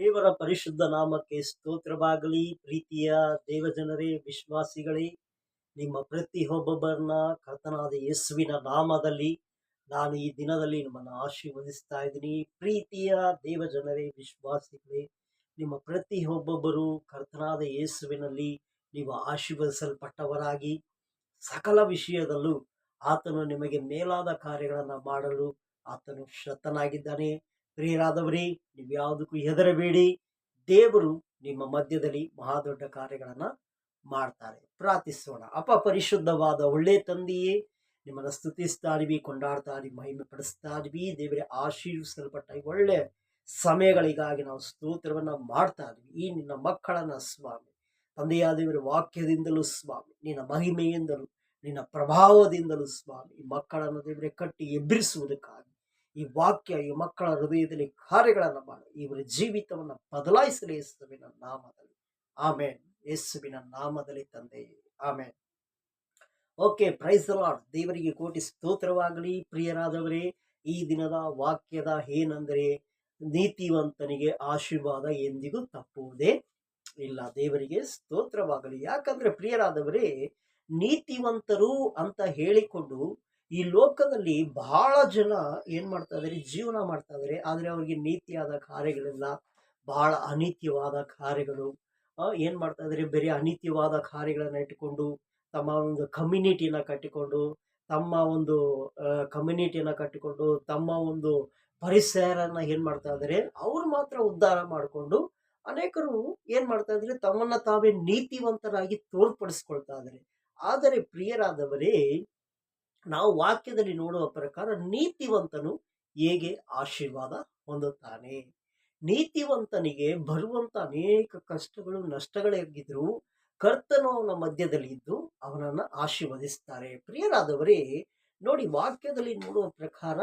ದೇವರ ಪರಿಶುದ್ಧ ನಾಮಕ್ಕೆ ಸ್ತೋತ್ರವಾಗಲಿ. ಪ್ರೀತಿಯ ದೇವಜನರೇ, ವಿಶ್ವಾಸಿಗಳೇ, ನಿಮ್ಮ ಪ್ರತಿಯೊಬ್ಬೊಬ್ಬರನ್ನ ಕರ್ತನಾದ ಯೇಸುವಿನ ನಾಮದಲ್ಲಿ ನಾನು ಈ ದಿನದಲ್ಲಿ ನಿಮ್ಮನ್ನು ಆಶೀರ್ವದಿಸ್ತಾ ಇದ್ದೀನಿ. ಪ್ರೀತಿಯ ದೇವಜನರೇ, ವಿಶ್ವಾಸಿಗಳೇ, ನಿಮ್ಮ ಪ್ರತಿಯೊಬ್ಬೊಬ್ಬರು ಕರ್ತನಾದ ಯೇಸುವಿನಲ್ಲಿ ನೀವು ಆಶೀರ್ವದಿಸಲ್ಪಟ್ಟವರಾಗಿ, ಸಕಲ ವಿಷಯದಲ್ಲೂ ಆತನು ನಿಮಗೆ ಮೇಲಾದ ಕಾರ್ಯಗಳನ್ನು ಮಾಡಲು ಆತನು ಶಕ್ತನಾಗಿದ್ದಾನೆ ಪ್ರಿಯರಾದವರೇ ನೀವು ಯಾವುದಕ್ಕೂ ಹೆದರಬೇಡಿ. ದೇವರು ನಿಮ್ಮ ಮಧ್ಯದಲ್ಲಿ ಮಹಾದೊಡ್ಡ ಕಾರ್ಯಗಳನ್ನು ಮಾಡ್ತಾರೆ. ಪ್ರಾರ್ಥಿಸೋಣ. ಅಪ ಪರಿಶುದ್ಧವಾದ ಒಳ್ಳೆ ತಂದೆಯೇ, ನಿಮ್ಮನ್ನು ಸ್ತುತಿಸ್ತಾ ಇದೀವಿ ಕೊಂಡಾಡ್ತಾ ಇದೀವಿ ಮಹಿಮೆ ಪಡಿಸ್ತಾ ಇದೀವಿ ದೇವರೇ, ಆಶೀರ್ವಿಸಲ್ಪಟ್ಟ ಒಳ್ಳೆ ಸಮಯಗಳಿಗಾಗಿ ನಾವು ಸ್ತೋತ್ರವನ್ನು ಮಾಡ್ತಾ ಇದ್ವಿ ಈ ನಿನ್ನ ಮಕ್ಕಳನ್ನು ಸ್ವಾಮಿ ತಂದೆಯಾದ ದೇವರ ವಾಕ್ಯದಿಂದಲೂ ಸ್ವಾಮಿ, ನಿನ್ನ ಮಹಿಮೆಯಿಂದಲೂ, ನಿನ್ನ ಪ್ರಭಾವದಿಂದಲೂ ಸ್ವಾಮಿ ಮಕ್ಕಳನ್ನು ದೇವರೇ ಕಟ್ಟಿ ಎಬ್ಬರಿಸುವುದಕ್ಕಾಗಿ ಈ ವಾಕ್ಯ, ಈ ಮಕ್ಕಳ ಹೃದಯದಲ್ಲಿ ಕಾರ್ಯಗಳನ್ನು ಮಾಡಿ. ಇವರ ಜೀವಿತವನ್ನು ಬದಲಾಯಿಸಲಿ ಯೇಸುವಿನ ನಾಮದಲ್ಲಿ. ಆಮೇನ್. ಯೇಸುವಿನ ನಾಮದಲ್ಲಿ ತಂದೆ. ಆಮೇನ್. Okay, praise lord. ದೇವರಿಗೆ ಕೋಟಿ ಸ್ತೋತ್ರವಾಗಲಿ. ಪ್ರಿಯರಾದವರೇ, ಈ ದಿನದ ವಾಕ್ಯದ ಏನಂದರೆ, ನೀತಿವಂತನಿಗೆ ಆಶೀರ್ವಾದ ಎಂದಿಗೂ ತಪ್ಪುವುದೇ ಇಲ್ಲ. ದೇವರಿಗೆ ಸ್ತೋತ್ರವಾಗಲಿ. ಯಾಕಂದ್ರೆ ಪ್ರಿಯರಾದವರೇ, ನೀತಿವಂತರು ಅಂತ ಹೇಳಿಕೊಂಡು ಈ ಲೋಕದಲ್ಲಿ ಬಹಳ ಜನ ಏನು ಮಾಡ್ತಾ ಇದ್ದಾರೆ ಜೀವನ ಮಾಡ್ತಾ ಇದ್ದಾರೆ ಆದರೆ ಅವರಿಗೆ ನೀತಿಯಾದ ಕಾರ್ಯಗಳಿಲ್ಲ. ಬಹಳ ಅನೀತ್ಯವಾದ ಕಾರ್ಯಗಳು. ಏನು ಮಾಡ್ತಾ ಇದ್ದಾರೆ ಬೇರೆ ಅನೀತ್ಯವಾದ ಕಾರ್ಯಗಳನ್ನು ಇಟ್ಟುಕೊಂಡು ತಮ್ಮ ಒಂದು ಕಮ್ಯುನಿಟಿನ ಕಟ್ಟಿಕೊಂಡು, ತಮ್ಮ ಒಂದು ಕಮ್ಯುನಿಟಿನ ಕಟ್ಟಿಕೊಂಡು, ತಮ್ಮ ಒಂದು ಪರಿಸರನ ಏನು ಮಾಡ್ತಾ ಇದ್ದಾರೆ ಅವ್ರು ಮಾತ್ರ ಉದ್ಧಾರ ಮಾಡಿಕೊಂಡು ಅನೇಕರು ಏನು ಮಾಡ್ತಾ ಇದ್ದಾರೆ ತಮ್ಮನ್ನ ತಾವೇ ನೀತಿವಂತರಾಗಿ ತೋರ್ಪಡಿಸ್ಕೊಳ್ತಾ ಇದ್ದಾರೆ ಆದರೆ ಪ್ರಿಯರಾದವರೇ ನಾವು ವಾಕ್ಯದಲ್ಲಿ ನೋಡುವ ಪ್ರಕಾರ ನೀತಿವಂತನು ಹೇಗೆ ಆಶೀರ್ವಾದ ಹೊಂದುತ್ತಾನೆ. ನೀತಿವಂತನಿಗೆ ಬರುವಂತ ಅನೇಕ ಕಷ್ಟಗಳು ನಷ್ಟಗಳಾಗಿದ್ರು ಕರ್ತನು ಅವನ ಮಧ್ಯದಲ್ಲಿ ಇದ್ದು ಅವನನ್ನ ಆಶೀರ್ವದಿಸ್ತಾರೆ. ಪ್ರಿಯರಾದವರೇ, ನೋಡಿ ವಾಕ್ಯದಲ್ಲಿ ನೋಡುವ ಪ್ರಕಾರ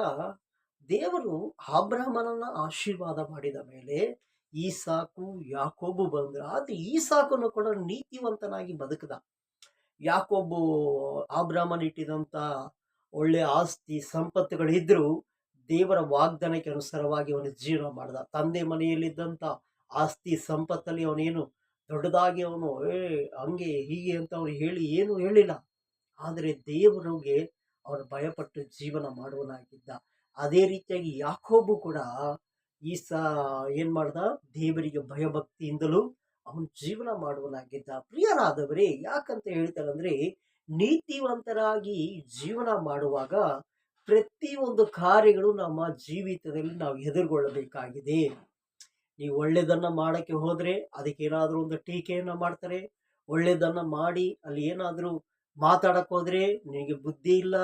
ದೇವರು ಅಬ್ರಾಹ್ಮನನ್ನ ಆಶೀರ್ವಾದ ಮಾಡಿದ ಮೇಲೆ ಈ ಸಾಕು ಯಾಕೋಬು ಆದರೆ ಈ ಸಾಕನ್ನು ಕೂಡ ನೀತಿವಂತನಾಗಿ ಬದುಕದ. ಯಾಕೊಬ್ಬು ಆಬ್ರಾಹ್ಮನ್ ಇಟ್ಟಿದಂತ ಒಳ್ಳೆ ಆಸ್ತಿ ಸಂಪತ್ತುಗಳಿದ್ದರೂ ದೇವರ ವಾಗ್ದಾನಕ್ಕೆ ಅನುಸಾರವಾಗಿ ಅವನು ಜೀವನ ಮಾಡ್ದ. ತಂದೆ ಮನೆಯಲ್ಲಿದ್ದಂಥ ಆಸ್ತಿ ಸಂಪತ್ತಲ್ಲಿ ಅವನೇನು ದೊಡ್ಡದಾಗಿ ಅವನು, ಏ, ಹಂಗೆ ಹೀಗೆ ಅಂತ ಅವನು ಹೇಳಿ ಏನು ಹೇಳಿಲ್ಲ. ಆದರೆ ದೇವರಿಗೆ ಅವನು ಭಯಪಟ್ಟು ಜೀವನ ಮಾಡುವನಾಗಿದ್ದ. ಅದೇ ರೀತಿಯಾಗಿ ಯಾಕೋಬು ಕೂಡ ಈ ಸ ಏನು ಮಾಡ್ದ? ದೇವರಿಗೆ ಭಯಭಕ್ತಿಯಿಂದಲೂ ಅವನು ಜೀವನ ಮಾಡುವನಾಗಿದ್ದ ಪ್ರಿಯರಾದವರೇ ಯಾಕಂತ ಹೇಳ್ತಾರಂದ್ರೆ ನೀತಿವಂತರಾಗಿ ಜೀವನ ಮಾಡುವಾಗ ಪ್ರತಿಯೊಂದು ಕಾರ್ಯಗಳು ನಮ್ಮ ಜೀವಿತದಲ್ಲಿ ನಾವು ಎದುರುಗೊಳ್ಳಬೇಕಾಗಿದೆ. ನೀವು ಒಳ್ಳೆಯದನ್ನು ಮಾಡಕ್ಕೆ ಹೋದರೆ ಅದಕ್ಕೆ ಏನಾದರೂ ಒಂದು ಟೀಕೆಯನ್ನು ಮಾಡ್ತಾರೆ. ಒಳ್ಳೆಯದನ್ನು ಮಾಡಿ ಅಲ್ಲಿ ಏನಾದರೂ ಮಾತಾಡಕ್ಕೆ ಹೋದ್ರೆ, ನಿನಗೆ ಬುದ್ಧಿ ಇಲ್ಲ,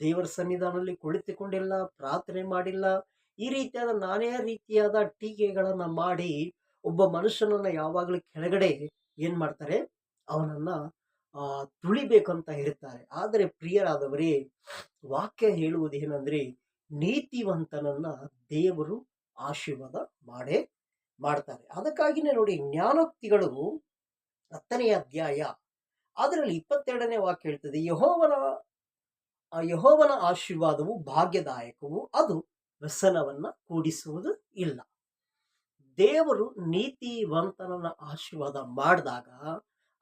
ದೇವರ ಸನ್ನಿಧಾನದಲ್ಲಿ ಕುಳಿತುಕೊಂಡಿಲ್ಲ, ಪ್ರಾರ್ಥನೆ ಮಾಡಿಲ್ಲ, ಈ ರೀತಿಯಾದ ನಾನೇ ರೀತಿಯಾದ ಟೀಕೆಗಳನ್ನು ಮಾಡಿ ಒಬ್ಬ ಮನುಷ್ಯನನ್ನ ಯಾವಾಗಲೂ ಕೆಳಗಡೆ ಏನ್ ಮಾಡ್ತಾರೆ? ಅವನನ್ನ, ಆ, ತುಳಿಬೇಕಂತ ಇರ್ತಾರೆ ಆದರೆ ಪ್ರಿಯರಾದವರೇ, ವಾಕ್ಯ ಹೇಳುವುದೇನೆಂದ್ರೆ, ನೀತಿವಂತನನ್ನ ದೇವರು ಆಶೀರ್ವಾದ ಮಾಡೇ, ಮಾಡ್ತಾರೆ. ಅದಕ್ಕಾಗಿನೇ ನೋಡಿ, ಜ್ಞಾನೋಕ್ತಿಗಳು ಹತ್ತನೇ ಅಧ್ಯಾಯ, ಅದರಲ್ಲಿ ಇಪ್ಪತ್ತೆರಡನೇ ವಾಕ್ಯ ಹೇಳ್ತದೆ, ಯಹೋವನ ಯಹೋವನ ಆಶೀರ್ವಾದವು ಭಾಗ್ಯದಾಯಕವು, ಅದು ವ್ಯಸನವನ್ನ ಕೂಡಿಸುವುದು ಇಲ್ಲ. ದೇವರು ನೀತಿವಂತನನ್ನ ಆಶೀರ್ವಾದ ಮಾಡಿದಾಗ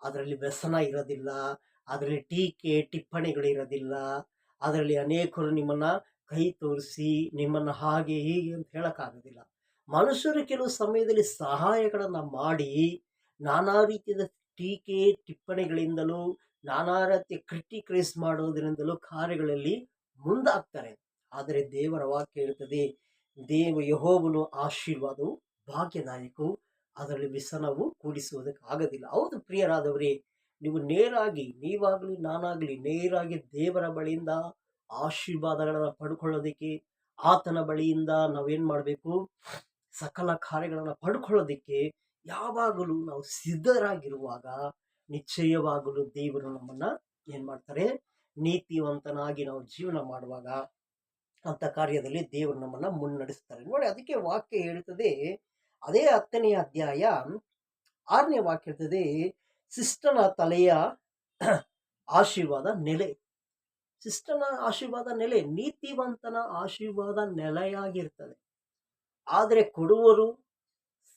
ಅದರಲ್ಲಿ ವ್ಯಸನ ಇರೋದಿಲ್ಲ, ಅದರಲ್ಲಿ ಟೀಕೆ, ಟಿಪ್ಪಣಿಗಳಿರೋದಿಲ್ಲ, ಅದರಲ್ಲಿ ಅನೇಕರು ನಿಮ್ಮನ್ನ ಕೈ ತೋರಿಸಿ, ನಿಮ್ಮನ್ನ ಹಾಗೆ ಹೀಗೆ ಅಂತ ಹೇಳೋಕ್ಕಾಗೋದಿಲ್ಲ. ಮನುಷ್ಯರು ಕೆಲವು ಸಮಯದಲ್ಲಿ ಸಹಾಯಗಳನ್ನು ಮಾಡಿ ನಾನಾ ರೀತಿಯ ಟೀಕೆ, ಟಿಪ್ಪಣಿಗಳಿಂದಲೂ, ನಾನಾ ರೀತಿಯ ಕ್ರಿಟಿಕ್ರೈಸ್ ಮಾಡೋದ್ರಿಂದಲೂ ಕಾರ್ಯಗಳಲ್ಲಿ ಮುಂದಾಗ್ತಾರೆ. ಆದರೆ ದೇವರ ವಾಕ್ಯ ಹೇಳ್ತದೆ, ದೇವ ಯಹೋವನು ಆಶೀರ್ವಾದವು ಭಾಗ್ಯದಾಯಕವು ಅದರಲ್ಲಿ ವ್ಯಸನವು ಕೂಡಿಸುವುದಕ್ಕೆ ಆಗೋದಿಲ್ಲ. ಹೌದು ಪ್ರಿಯರಾದವರೇ, ನೀವು ನೇರಾಗಿ, ನೀವಾಗಲಿ ನಾನಾಗಲಿ ನೇರಾಗಿ ದೇವರ ಬಳಿಯಿಂದ ಆಶೀರ್ವಾದಗಳನ್ನು ಪಡ್ಕೊಳ್ಳೋದಕ್ಕೆ, ಆತನ ಬಳಿಯಿಂದ ನಾವೇನು ಮಾಡಬೇಕು? ಸಕಲ ಕಾರ್ಯಗಳನ್ನು ಪಡ್ಕೊಳ್ಳೋದಕ್ಕೆ ಯಾವಾಗಲೂ ನಾವು ಸಿದ್ಧರಾಗಿರುವಾಗ ನಿಶ್ಚಯವಾಗಲೂ ದೇವರು ನಮ್ಮನ್ನು ಏನು ಮಾಡ್ತಾರೆ? ನೀತಿವಂತನಾಗಿ ನಾವು ಜೀವನ ಮಾಡುವಾಗ ಅಂತ ಕಾರ್ಯದಲ್ಲಿ ದೇವರು ನಮ್ಮನ್ನು ಮುನ್ನಡೆಸ್ತಾರೆ. ನೋಡಿ, ಅದಕ್ಕೆ ವಾಕ್ಯ ಹೇಳ್ತದೆ ಅದೇ ಹತ್ತನೆಯ ಅಧ್ಯಾಯ ಆರನೇ ವಾಕ್ಯ ಇರ್ತದೆ ಸಿಸ್ಟನ ತಲೆಯ ಆಶೀರ್ವಾದ ನೆಲೆ. ಸಿಸ್ಟನ ಆಶೀರ್ವಾದ ನೆಲೆ ನೀತಿವಂತನ ಆಶೀರ್ವಾದ ನೆಲೆಯಾಗಿರ್ತದೆ. ಆದರೆ ಕೊಡುವರು,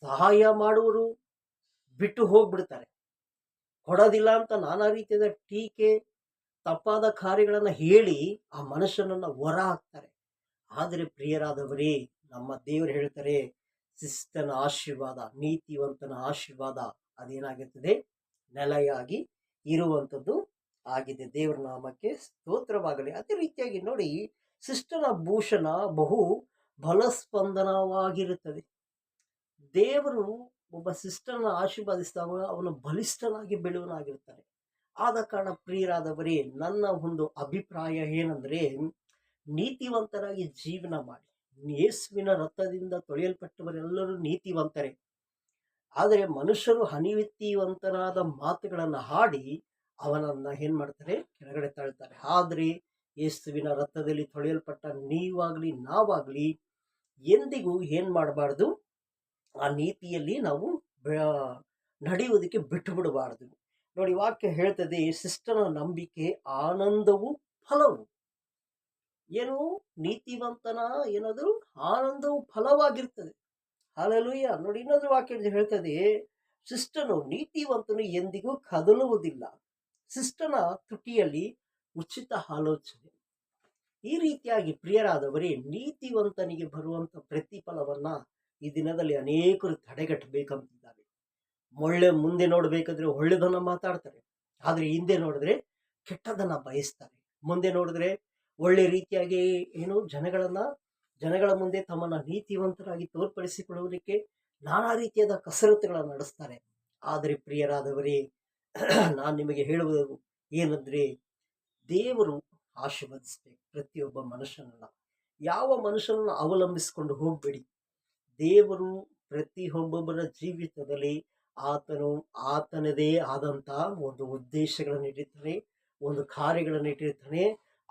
ಸಹಾಯ ಮಾಡುವರು, ಬಿಟ್ಟು ಹೋಗ್ಬಿಡ್ತಾರೆ. ಕೊಡೋದಿಲ್ಲ ಅಂತ ನಾನಾ ರೀತಿಯಾದ ಟೀಕೆ, ತಪ್ಪಾದ ಕಾರ್ಯಗಳನ್ನು ಹೇಳಿ ಆ ಮನುಷ್ಯನನ್ನು ಹೊರ ಹಾಕ್ತಾರೆ. ಆದರೆ ಪ್ರಿಯರಾದವರೇ, ನಮ್ಮ ದೇವರು ಹೇಳ್ತಾರೆ ಶಿಸ್ತನ ಆಶೀರ್ವಾದ, ನೀತಿವಂತನ ಆಶೀರ್ವಾದ ಅದೇನಾಗಿರ್ತದೆ ನೆಲೆಯಾಗಿ ಇರುವಂಥದ್ದು ಆಗಿದೆ. ದೇವರ ನಾಮಕ್ಕೆ ಸ್ತೋತ್ರವಾಗಲಿ. ಅದೇ ರೀತಿಯಾಗಿ ನೋಡಿ, ಶಿಷ್ಟನ ಭೂಷಣ ಬಹು ಬಲಸ್ಪಂದನವಾಗಿರುತ್ತದೆ. ದೇವರು ಒಬ್ಬ ಶಿಷ್ಟನ ಆಶೀರ್ವಾದಿಸಿದಾಗ ಅವನು ಬಲಿಷ್ಠನಾಗಿ ಬೆಳುವನಾಗಿರ್ತಾನೆ ಆದ ಕಾರಣ ಪ್ರಿಯರಾದವರೇ, ನನ್ನ ಒಂದು ಅಭಿಪ್ರಾಯ ಏನಂದ್ರೆ, ನೀತಿವಂತರಾಗಿ ಜೀವನ ಮಾಡಿ. ಯೇಸುವಿನ ರಥದಿಂದ ತೊಳೆಯಲ್ಪಟ್ಟವರೆಲ್ಲರೂ ನೀತಿವಂತರೇ. ಆದರೆ ಮನುಷ್ಯರು ಹನಿವೆತ್ತಿವಂತನಾದ ಮಾತುಗಳನ್ನು ಹಾಡಿ ಅವನನ್ನು ಏನು ಮಾಡ್ತಾರೆ? ಕೆಳಗಡೆ ತಳ್ತಾರೆ. ಆದರೆ ಯೇಸುವಿನ ರಥದಲ್ಲಿ ತೊಳೆಯಲ್ಪಟ್ಟ ನೀವಾಗಲಿ, ನಾವಾಗಲಿ ಎಂದಿಗೂ ಏನು ಮಾಡಬಾರ್ದು? ಆ ನೀತಿಯಲ್ಲಿ ನಾವು ನಡೆಯುವುದಕ್ಕೆ ಬಿಟ್ಟು ಬಿಡಬಾರ್ದು. ನೋಡಿ, ವಾಕ್ಯ ಹೇಳ್ತದೆ, ಶಿಷ್ಟನ ನಂಬಿಕೆ ಆನಂದವು ಫಲವು. ಏನು ನೀತಿವಂತನ ಏನಾದರೂ ಆನಂದವು ಫಲವಾಗಿರ್ತದೆ. ಹಾಲಲುಯ್ಯ. ನೋಡಿ, ಇನ್ನೊಂದು ವಾಕ್ಯ ಹೇಳ್ತದೆ, ಶಿಷ್ಟನು ನೀತಿವಂತನು ಎಂದಿಗೂ ಕದಲುವುದಿಲ್ಲ. ಶಿಷ್ಟನ ತುಟಿಯಲ್ಲಿ ಉಚಿತ ಆಲೋಚನೆ. ಈ ರೀತಿಯಾಗಿ ಪ್ರಿಯರಾದವರೇ, ನೀತಿವಂತನಿಗೆ ಬರುವಂತ ಪ್ರತಿಫಲವನ್ನ ಈ ದಿನದಲ್ಲಿ ಅನೇಕರು ತಡೆಗಟ್ಟಬೇಕಂತಿದ್ದಾರೆ. ಒಳ್ಳೆ ಮುಂದೆ ನೋಡಬೇಕಾದ್ರೆ ಒಳ್ಳೆದನ್ನ ಮಾತಾಡ್ತಾರೆ, ಆದರೆ ಹಿಂದೆ ನೋಡಿದ್ರೆ ಕೆಟ್ಟದನ್ನ ಬಯಸ್ತಾರೆ. ಮುಂದೆ ನೋಡಿದ್ರೆ ಒಳ್ಳೆ ರೀತಿಯಾಗಿ ಏನು ಜನಗಳನ್ನ, ಜನಗಳ ಮುಂದೆ ತಮ್ಮನ್ನ ನೀತಿವಂತರಾಗಿ ತೋರ್ಪಡಿಸಿಕೊಳ್ಳುವುದಕ್ಕೆ ನಾನಾ ರೀತಿಯಾದ ಕಸರತ್ತುಗಳನ್ನು ನಡೆಸ್ತಾರೆ. ಆದರೆ ಪ್ರಿಯರಾದವರೇ, ನಾನು ನಿಮಗೆ ಹೇಳುವುದು ಏನಂದ್ರೆ, ದೇವರು ಆಶೀರ್ವದಿಸ್ಬೇಕು ಪ್ರತಿಯೊಬ್ಬ ಮನುಷ್ಯನನ್ನ. ಯಾವ ಮನುಷ್ಯನನ್ನ ಅವಲಂಬಿಸಿಕೊಂಡು ಹೋಗಬೇಡಿ. ದೇವರು ಪ್ರತಿಯೊಬ್ಬೊಬ್ಬರ ಜೀವಿತದಲ್ಲಿ ಆತನು ಆತನದೇ ಆದಂತ ಒಂದು ಉದ್ದೇಶಗಳನ್ನು ಇಟ್ಟಿರ್ತಾನೆ, ಒಂದು ಕಾರ್ಯಗಳನ್ನು ಇಟ್ಟಿರ್ತಾನೆ.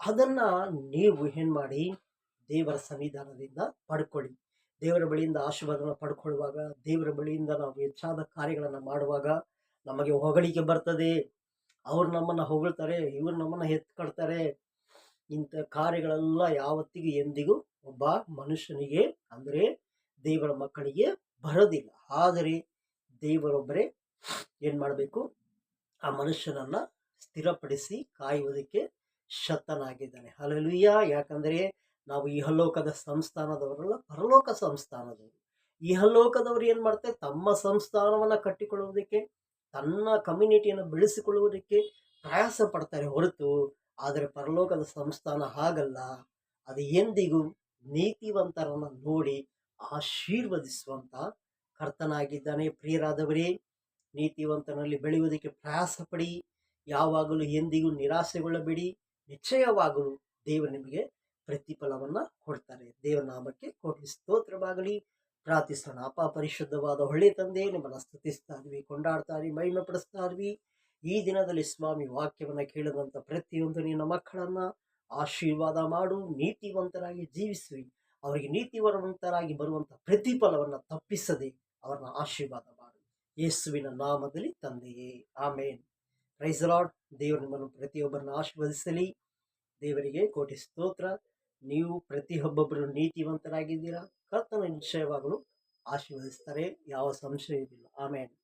ಅದನ್ನ ನೀವು ಏನು ಮಾಡಿ, ದೇವರ ಸನ್ನಿಧಾನದಿಂದ ಪಡ್ಕೊಳ್ಳಿ. ದೇವರ ಬಳಿಯಿಂದ ಆಶೀರ್ವಾದನ ಪಡ್ಕೊಳ್ಳುವಾಗ, ದೇವರ ಬಳಿಯಿಂದ ನಾವು ಹೆಚ್ಚಾದ ಕಾರ್ಯಗಳನ್ನು ಮಾಡುವಾಗ ನಮಗೆ ಹೊಗಳಿಕೆ ಬರ್ತದೆ. ಅವ್ರು ನಮ್ಮನ್ನ ಹೊಗಳ್ತಾರೆ, ಇವ್ರು ನಮ್ಮನ್ನ ಎತ್ಕೊಳ್ತಾರೆ. ಇಂಥ ಕಾರ್ಯಗಳೆಲ್ಲ ಯಾವತ್ತಿಗೂ ಎಂದಿಗೂ ಒಬ್ಬ ಮನುಷ್ಯನಿಗೆ ಅಂದರೆ ದೇವರ ಮಕ್ಕಳಿಗೆ ಬರೋದಿಲ್ಲ. ಆದರೆ ದೇವರೊಬ್ಬರೇ ಏನು ಮಾಡಬೇಕು? ಆ ಮನುಷ್ಯನನ್ನ ಸ್ಥಿರಪಡಿಸಿ ಕಾಯುವುದಕ್ಕೆ ಶಕ್ತನಾಗಿದ್ದಾನೆ ಹಲಲುಯ್ಯ ಯಾಕಂದರೆ ನಾವು ಇಹಲೋಕದ ಸಂಸ್ಥಾನದವರಲ್ಲ, ಪರಲೋಕ ಸಂಸ್ಥಾನದವರು. ಇಹಲೋಕದವರು ಏನು ಮಾಡ್ತಾರೆ ತಮ್ಮ ಸಂಸ್ಥಾನವನ್ನ ಕಟ್ಟಿಕೊಳ್ಳುವುದಕ್ಕೆ, ತನ್ನ ಕಮ್ಯುನಿಟಿಯನ್ನು ಬೆಳೆಸಿಕೊಳ್ಳುವುದಕ್ಕೆ ಪ್ರಯಾಸ ಪಡ್ತಾರೆ ಹೊರತು. ಆದರೆ ಪರಲೋಕದ ಸಂಸ್ಥಾನ ಹಾಗಲ್ಲ. ಅದು ಎಂದಿಗೂ ನೀತಿವಂತರನ್ನ ನೋಡಿ ಆಶೀರ್ವದಿಸುವಂತ ಕರ್ತನಾಗಿದ್ದಾನೆ. ಪ್ರಿಯರಾದವರೇ ನೀತಿವಂತನಲ್ಲಿ ಬೆಳೆಯುವುದಕ್ಕೆ ಪ್ರಯಾಸ ಪಡಿ ಯಾವಾಗಲೂ ಎಂದಿಗೂ ನಿರಾಸೆಗೊಳ್ಳಬೇಡಿ. ನಿಶ್ಚಯವಾಗಲು ದೇವರು ನಿಮಗೆ ಪ್ರತಿಫಲವನ್ನ ಕೊಡ್ತಾರೆ. ದೇವರ ನಾಮಕ್ಕೆ ಕೋಟಿ ಸ್ತೋತ್ರವಾಗಲಿ. ಪ್ರಾರ್ಥಿಸೋಣ. ಅಪ ಪರಿಶುದ್ಧವಾದ ಹೊಳೆ ತಂದೆ, ನಿಮ್ಮನ್ನು ಸ್ತುತಿಸ್ತಾ ಇದ್ವಿ ಕೊಂಡಾಡ್ತಾ ಇದ್ವಿ ಮಹಿಮೆ ಪಡಿಸ್ತಾ ಇದ್ವಿ ಈ ದಿನದಲ್ಲಿ ಸ್ವಾಮಿ ವಾಕ್ಯವನ್ನ ಕೇಳಿದಂಥ ಪ್ರತಿಯೊಂದು ನಿನ್ನ ಮಕ್ಕಳನ್ನ ಆಶೀರ್ವಾದ ಮಾಡು. ನೀತಿವಂತರಾಗಿ ಜೀವಿಸಿ ಅವರಿಗೆ ನೀತಿವಂತರಾಗಿ ಬರುವಂತ ಪ್ರತಿಫಲವನ್ನ ತಪ್ಪಿಸದೆ ಅವರನ್ನ ಆಶೀರ್ವಾದ ಮಾಡು. ಯೇಸುವಿನ ನಾಮದಲ್ಲಿ ತಂದೆಯೇ. ಆಮೇನ್. Praise lord. ದೇವರು ನಿಮ್ಮನ್ನು ಪ್ರತಿಯೊಬ್ಬರನ್ನ ಆಶೀರ್ವದಿಸಲಿ. ದೇವರಿಗೆ ಕೋಟಿ ಸ್ತೋತ್ರ. ನೀವು ಪ್ರತಿಯೊಬ್ಬೊಬ್ಬರು ನೀತಿವಂತರಾಗಿದ್ದೀರಾ? ಕರ್ತನ ನಿಶ್ಚಯವಾಗಲು ಆಶೀರ್ವದಿಸ್ತಾರೆ. ಯಾವ ಸಂಶಯವಿಲ್ಲ. ಆಮೇಲೆ